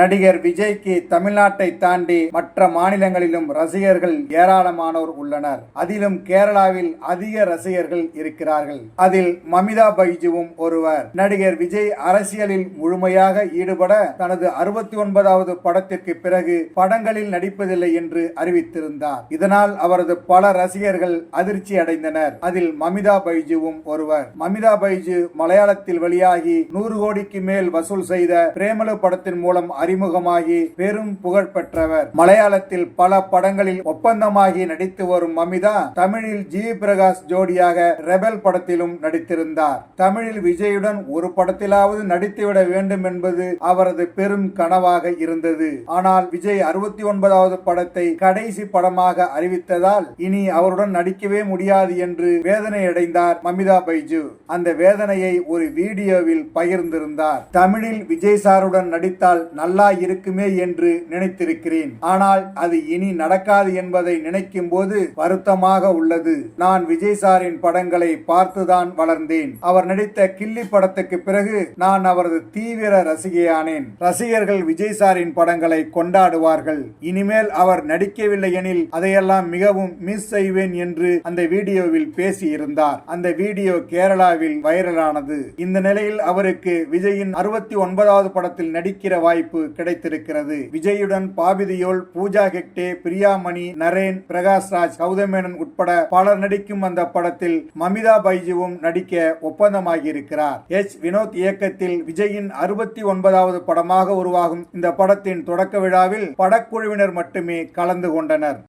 நடிகர் விஜய்க்கு தமிழ்நாட்டை தாண்டி மற்ற மாநிலங்களிலும் ரசிகர்கள் ஏராளமானோர் உள்ளனர். அதிலும் கேரளாவில் அதிக ரசிகர்கள் இருக்கிறார்கள். அதில் மமிதா பைஜுவும் ஒருவர். நடிகர் விஜய் அரசியலில் முழுமையாக ஈடுபட தனது அறுபத்தி ஒன்பதாவது படத்திற்கு பிறகு படங்களில் நடிப்பதில்லை என்று அறிவித்திருந்தார். இதனால் அவரது பல ரசிகர்கள் அதிர்ச்சி அடைந்தனர். அதில் மமிதா பைஜுவும் ஒருவர். மமிதா பைஜு மலையாளத்தில் வெளியாகி நூறு கோடிக்கு மேல் வசூல் செய்த பிரேமலு படத்தின் மூலம் அறிமுகமாகி பெரும் புகழ் பெற்றவர். மலையாளத்தில் பல படங்களில் ஒப்பந்தமாகி நடித்து வரும் மமிதா தமிழில் ஜி. பிரகாஷ் ஜோடியாக ரெபல் படத்திலும் நடித்திருந்தார். தமிழில் விஜயுடன் ஒரு படத்திலாவது நடித்துவிட வேண்டும் என்பது அவரது பெரும் கனவாக இருந்தது. ஆனால் விஜய் அறுபத்தி ஒன்பதாவது படத்தை கடைசி படமாக அறிவித்ததால் இனி அவருடன் நடிக்கவே முடியாது என்று வேதனை அடைந்தார் மமிதா பைஜு. அந்த வேதனையை ஒரு வீடியோவில் பகிர்ந்திருந்தார். தமிழில் விஜய் சாருடன் நடித்தால் நல்ல இருக்குமே என்று நினைத்திருக்கிறேன். ஆனால் அது இனி நடக்காது என்பதை நினைக்கும் போது வருத்தமாக உள்ளது. நான் விஜய் சாரின் படங்களை பார்த்துதான் வளர்ந்தேன். அவர் நடித்த கில்லி படத்துக்கு பிறகு நான் அவரது தீவிர ரசிகையானேன். ரசிகர்கள் விஜய் சாரின் படங்களை கொண்டாடுவார்கள். இனிமேல் அவர் நடிக்கவில்லை எனில் அதையெல்லாம் மிகவும் மிஸ் செய்வேன் என்று அந்த வீடியோவில் பேசியிருந்தார். அந்த வீடியோ கேரளாவில் வைரலானது. இந்த நிலையில் அவருக்கு விஜயின் அறுபத்தி ஒன்பதாவது படத்தில் நடிக்கிற வாய்ப்பு கிடைத்திருக்கிறது. விஜயுடன் பாபிதியோல் பூஜா ஹெக்டே பிரியாமணி நரேன் பிரகாஷ்ராஜ் கௌதமேனன் உட்பட பலர் நடிக்கும் அந்த படத்தில் மமிதா பைஜுவும் நடிக்க ஒப்பந்தமாகியிருக்கிறார். எச். வினோத் இயக்கத்தில் விஜயின் அறுபத்தி ஒன்பதாவது படமாக உருவாகும் இந்த படத்தின் தொடக்க விழாவில் படக்குழுவினர் மட்டுமே கலந்து கொண்டனர்.